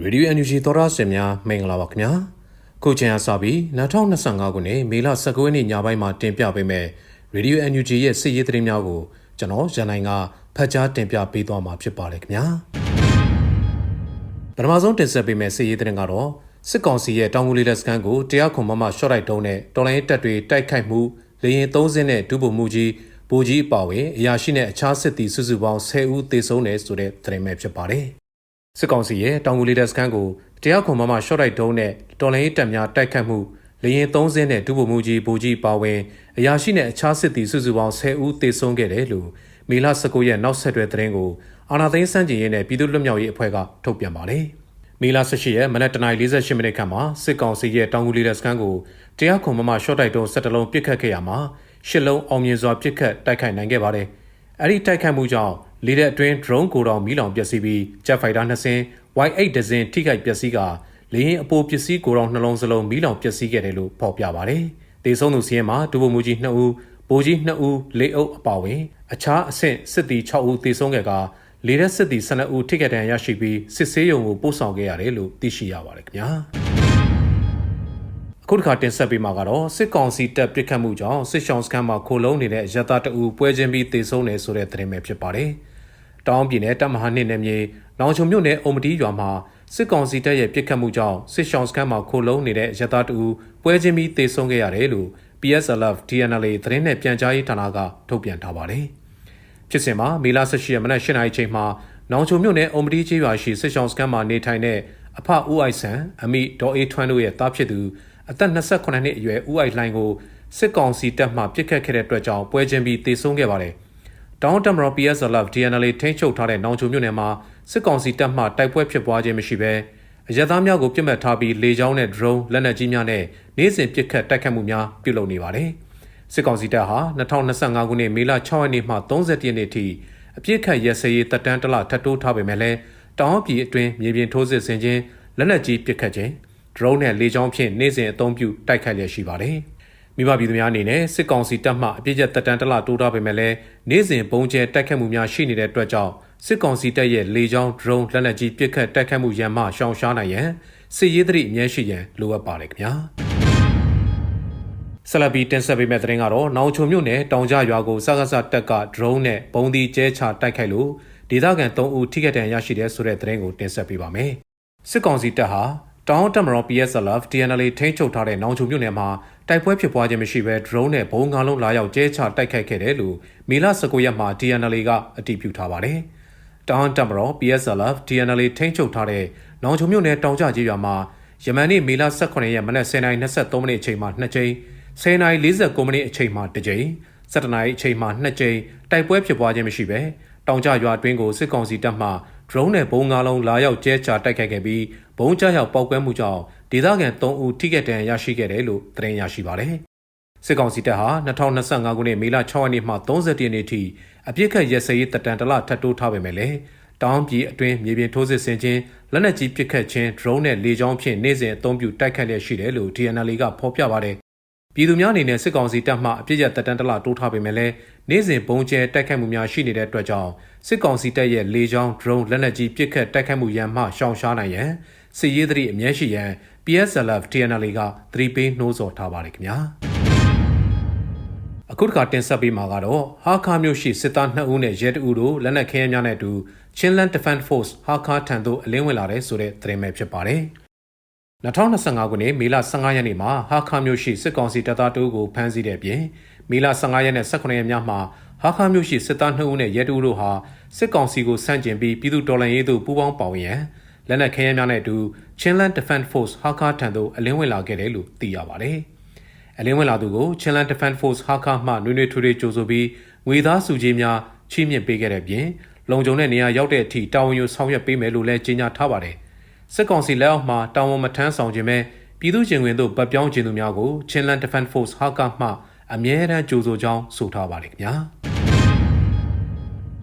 ရေဒီယို NUG သောရစင်များမင်္ဂလာပါခင်ဗျာခုချိန်အစပြီး2025ခုနှစ်မေလ19ရက်နေ့ညပိုင်းမှာတင်ပြပေးမယ်ရေဒီယို NUG ရဲ့စစ်ရေးသတင်းများကိုကျွန်တော်ရန်နိုင်ကဖတ်ကြားတင်ပြပေးသွားမှာဖြစ်ပါတယ်ခင်ဗျာပထမဆုံးတင်ဆက်ပေးမယ်စစ်ရေးသတင်းကတော့စစ်ကောင်စီရဲ့တောင်ကူလီလက်စကန်ကိုတရားခွန်မမရှော့တိုက်တုံးနဲ့တော်လိုင်းတပ်တွေတိုက်ခိုက်မှုလေရင်3စင်းနဲ့ဒုဗိုလ်မှုကြီးဗိုလ်ကြီးအပါဝင်အရာရှိနဲ့အခြားစစ်သည်စုစုပေါင်း10ဦးသေဆုံးတယ်ဆိုတဲ့သတင်းပဲဖြစ်ပါတယ်။ စစ်ကောင်စီရဲ့တောင်ကူလီတပ်စကန်ကိုတရားခွန်မမရှော့တိုက်တုံးနဲ့တော်လိုင်းတပ်များတိုက်ခတ်မှုလေရင်3စင်းနဲ့ဒုဗိုလ်မှုကြီးဗိုလ်ကြီးအပါဝင်အရာရှိနဲ့အခြားစစ်သည်စုစုပေါင်း10ဦးသေဆုံးခဲ့တယ်လို့မေလ19ရက်နောက်ဆက်တွဲသတင်းကိုအာနာသိန်းစန့်ကျင်ရေးနဲ့ပြည်သူ့လွတ်မြောက်ရေးအဖွဲ့ကထုတ်ပြန်ပါတယ်။မေလ18ရက်မနက်09:48မိနစ်ခန့်မှာစစ်ကောင်စီရဲ့တောင်ကူလီလက်စကန်ကိုတရားခွန်မမရှော့တိုက်တုံး17လုံးပစ်ခတ်ခဲ့ရမှာရှစ်လုံးအောင်မြင်စွာပစ်ခတ်တိုက်ခိုက်နိုင်ခဲ့ပါတယ်။အဲဒီတိုက်ခိုက်မှုကြောင့် လေတဲ့အတွင်း drone ကိုတောင်မီးလောင်ပျက်စီးပြီး jet fighter 2စင်း Y8 ဒဇင်ထိခိုက်ပျက်စီးကလေရင်အပိုပစ္စည်းကိုတောင်နှလုံးစလုံးမီးလောင်ပျက်စီးခဲ့တယ်လို့ဖော်ပြပါတယ်။ဒေဆုံးသူစီးရင်မှာဒုဗိုလ်မှူးကြီး2ဦးဗိုလ်ကြီး2ဦးလေအုပ်အပါဝင်အခြားအဆင့်စစ်သည်6ဦးသေဆုံးခဲ့ကလေတဲ့စစ်သည်12ဦးထိခိုက်ဒဏ်ရာရရှိပြီးစစ်ဆေးရုံကိုပို့ဆောင်ခဲ့ရတယ်လို့သိရှိရပါတယ်ခင်ဗျာအခုတစ်ခါတင်ဆက်ပေးမှာကတော့စစ်ကောင်စီတပ်ပစ်ခတ်မှုကြောင့်စစ်ရှောင်းစခန်းမှာခိုလုံးနေတဲ့ရတတအူပွဲချင်းပြီးတေဆုံးနေဆိုတဲ့သတင်းပဲဖြစ်ပါတယ်။ တောင်ပြည်နယ်တပ်မဟာနှစ်နယ်မြေနောင်ချုံမြို့နယ်အုံမတီရွာမှာစစ်ကောင်စီတပ်ရဲ့ပစ်ခတ်မှုကြောင့်စစ်ရှောင်းစခန်းမှာခိုလုံးနေတဲ့ရတတအူပွဲချင်းပြီးတေဆုံးခဲ့ရတယ်လို့ PSLF TNLA သတင်းနဲ့ပြန်ကြားရေးဌာနကထုတ်ပြန်ထားပါတယ်။ဖြစ်စဉ်မှာမေလ18ရက်မနက်8:00နာရီချိန်မှာနောင်ချုံမြို့နယ်အုံမတီကျေးရွာရှိစစ်ရှောင်းစခန်းမှာနေထိုင်တဲ့အဖဦးအိုက်ဆန်အမိဒေါ်အေးထွန်းတို့ရဲ့တားဖြစ်သူအသက်28နှစ်အရွယ်ဦးအိုက်လှိုင်ကိုစစ်ကောင်စီတပ်မှပစ်ခတ်ခဲ့တဲ့အတွက်ကြောင့်ပွဲချင်းပြီးတေဆုံးခဲ့ပါတယ်။ တောင်တမရော PSLF DNL ထိန်းချုပ်ထားတဲ့နောင်ချုံမြို့နယ်မှာစစ်ကောင်စီတပ်မှတိုက်ပွဲဖြစ်ပွားခြင်းမရှိဘဲအရက်သားများကိုပြစ်မှတ်ထားပြီးလေကြောင်းနဲ့ drone လက်နက်ကြီးများနဲ့နေ့စဉ်ပစ်ခတ်တိုက်ခတ်မှုများပြုလုပ်နေပါတယ်။စစ်ကောင်စီတပ်ဟာ2025ခုနှစ်မေလ6ရက်နေ့မှ30ရက်နေ့ထိအပြစ်ခတ်ရဲစရေးတပ်တန်းတလထပ်တိုးထားပေမဲ့လည်းတောင်ပြည်အတွင်းမြေပြင်ထိုးစစ်ဆင်ခြင်းလက်နက်ကြီးပစ်ခတ်ခြင်း drone နဲ့လေကြောင်းဖြင့်နေ့စဉ်အသုံးပြုတိုက်ခိုက်လျက်ရှိပါတယ်။ မိဘပြည်သူများအနေနဲ့စစ်ကောင်စီတပ်မှအပြစ်ကျတပ်တန်းတလတိုးထားပေမဲ့လည်းနေ့စဉ်ပုံကျဲတိုက်ခတ်မှုများရှိနေတဲ့အတွက်ကြောင့်စစ်ကောင်စီတပ်ရဲ့လေကြောင်း drone လက်နက်ကြီးပစ်ခတ်တိုက်ခတ်မှုရန်မှရှောင်ရှားနိုင်ရန်စစ်ရေးသတိအမြဲရှိရန်လိုအပ်ပါတယ်ခင်ဗျာ။ဆလဘီတင်ဆက်ပေးမဲ့တဲ့ရင်ကတော့နောင်ချုံမြို့နယ်တောင်ကြရွာကိုစကားစတက်က drone နဲ့ပုံဒီကျဲချတိုက်ခိုက်လို့ဒေသခံ3ဦးထိခိုက်ဒဏ်ရာရရှိတဲ့ဆိုတဲ့တဲ့ရင်ကိုတင်ဆက်ပေးပါမယ်။စစ်ကောင်စီတပ်ဟာတောင်တက်မတော် PSLF DNL ထိန်းချုပ်ထားတဲ့နောင်ချုံမြို့နယ်မှာ တိုက်ပွဲဖြစ်ပွားခြင်းမရှိဘဲ drone နဲ့ဘုံငါလုံးလာရောက်ကျဲချတိုက်ခိုက်ခဲ့တယ်လို့မေလ19ရက်မှာ DNL ကအတည်ပြုထားပါတယ်။တောင်တက်မတော် PSLF DNL ထိန်းချုပ်ထားတဲ့နောင်ချုံမြို့နယ်တောင်ကြကြီးရွာမှာယမန်နေ့မေလ18ရက်မနက်10:23မိနစ်အချိန်မှာ2ကြိမ်10:49မိနစ်အချိန်မှာ1ကြိမ်17:00နာရီအချိန်မှာ2ကြိမ်တိုက်ပွဲဖြစ်ပွားခြင်းမရှိဘဲတောင်ကြရွာအတွင်းကိုစစ်ကောင်စီတပ်မှ drone နဲ့ဘုံငါးလုံးလာရောက်ကျဲချတိုက်ခိုက်ခဲ့ပြီးဘုံကျရောက်ပောက်ကွဲမှုကြောင့် ဒေသခံ3ဦးထိခိုက်ဒဏ်ရာရရှိခဲ့တယ်လို့သတင်းရရှိပါတယ်။စစ်ကောင်စီတပ်ဟာ2025ခုနှစ်မေလ6ရက်နေ့မှ30ရက်နေ့ထိအပြစ်ခတ်ရဲစရေးတပ်တန်တလထပ်တိုးထားပေမဲ့လည်းတောင်ပြည်အတွင်းမြေပြင်ထိုးစစ်ဆင်ခြင်းလက်နက်ကြီးပစ်ခတ်ခြင်း drone နဲ့လေကြောင်းဖြင့်နေ့စဉ်အသုံးပြုတိုက်ခတ်လျက်ရှိတယ်လို့ DNL ကဖော်ပြပါတယ်ပြည်သူများအနေနဲ့စစ်ကောင်စီတပ်မှအပြစ်ရတပ်တန်းတလတိုးထားပေမဲ့လည်းနေ့စဉ်ပုံကျဲတိုက်ခတ်မှုများရှိနေတဲ့အတွက်ကြောင့်စစ်ကောင်စီတပ်ရဲ့လေကြောင်း drone လက်နက်ကြီးပစ်ခတ်တိုက်ခတ်မှုရန်မှရှောင်ရှားနိုင်ရန်စစ်ရေးသတိအမြဲရှိရန် PSLF TNL ကသတိပေးနှိုးဆော်ထားပါတယ်ခင်ဗျာအခုတစ်ခါတင်ဆက်ပေးမှာကတော့ဟာခါမျိုးရှိစစ်သား2ဦးနဲ့ရဲတအူတို့လက်နက်ခဲယမ်းများနဲ့အတူ Chinland Defense Force ဟာခါထံသို့အလင်းဝင်လာတဲ့ဆိုတဲ့သတင်းပဲဖြစ်ပါတယ်2025ခုနှစ်မေလ15ရက်နေ့မှာဟာခါမျိုးရှိစစ်ကောင်စီတပ်သားတို့ကိုဖမ်းဆီးတဲ့ပြင်မေလ15ရက်နဲ့18ရက်များမှာဟာခါမျိုးရှိစစ်သား2ဦးနဲ့ရဲတူတို့ဟာစစ်ကောင်စီကိုဆန့်ကျင်ပြီးပြည်သူတော်လှန်ရေးသို့ပူးပေါင်းပါဝင်ရန် လက်နက်ခဲယမ်းများနဲ့အတူ Chinland Defense Force ဟာခါထံသို့အလင်းဝင်လာခဲ့တယ်လို့သိရပါတယ်။အလင်းဝင်လာသူကို Chinland Defense Force ဟာခါမှနွေးနွေးထွေးထွေးကြိုဆိုပြီးငွေသားစုကြီးများချီးမြှင့်ပေးခဲ့တဲ့ပြင်လုံခြုံတဲ့နေရာရောက်တဲ့အထိတာဝန်ယူဆောင်ရွက်ပေးမယ်လို့လည်းကြေညာထားပါတယ်။စစ်ကောင်စီလက်အောက်မှာတာဝန်မထမ်းဆောင်ခြင်းပဲပြည်သူ့ကျင်ဝင်တို့ပတ်ပြောင်းခြင်းသူများကို Chinland Defense Force ဟာကမှအမြဲတမ်းကြိုဆိုကြောင်းဆိုထားပါတယ်ခင်ဗျာ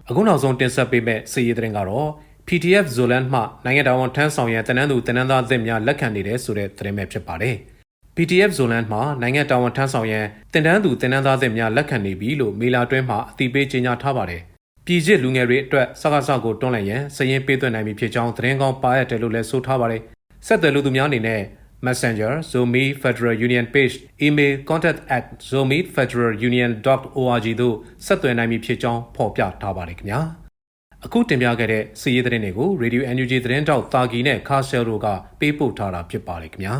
အခုနောက်ဆုံးတင်ဆက်ပေးမဲ့စီရီသတင်းကတော့ PTF Zoland မှနိုင်ငံတော်ဝန်ထမ်းဆောင်ရန်တနန်းသူတနန်းသားသစ်များလက်ခံနေတဲ့ဆိုတဲ့သတင်းပဲဖြစ်ပါတယ် PTF Zoland မှာနိုင်ငံတော်ဝန်ထမ်းဆောင်ရန်တင်တန်းသူတင်တန်းသားသစ်များလက်ခံနေပြီလို့မေလာတွင်းမှာအသိပေးကြေညာထားပါတယ်ပြည်ကျစ်လူငယ်တွေအတွက်စကားစကိုတွန်းလှန်ရန်စည်ရင်ပေးသွင်းနိုင်ပြီဖြစ်ကြောင်းသတင်းကောင်းပါရတယ်လို့လည်းဆိုထားပါတယ်ဆက်သွယ်လူသူများအနေနဲ့ Messenger, Zomi Federal Union Page, email contact at zomifederalunion.org တို့ဆက်သွယ်နိုင်ပြီဖြစ်ကြောင်းဖော်ပြထားပါတယ်ခင်ဗျာ အခုတင်ပြခဲ့တဲ့စီးရီးသတင်းတွေကို Radio NUG သတင်းတောက်တာဂီနဲ့ခါဆယ်တို့ကပေးပို့ထားတာဖြစ်ပါတယ်ခင်ဗျာ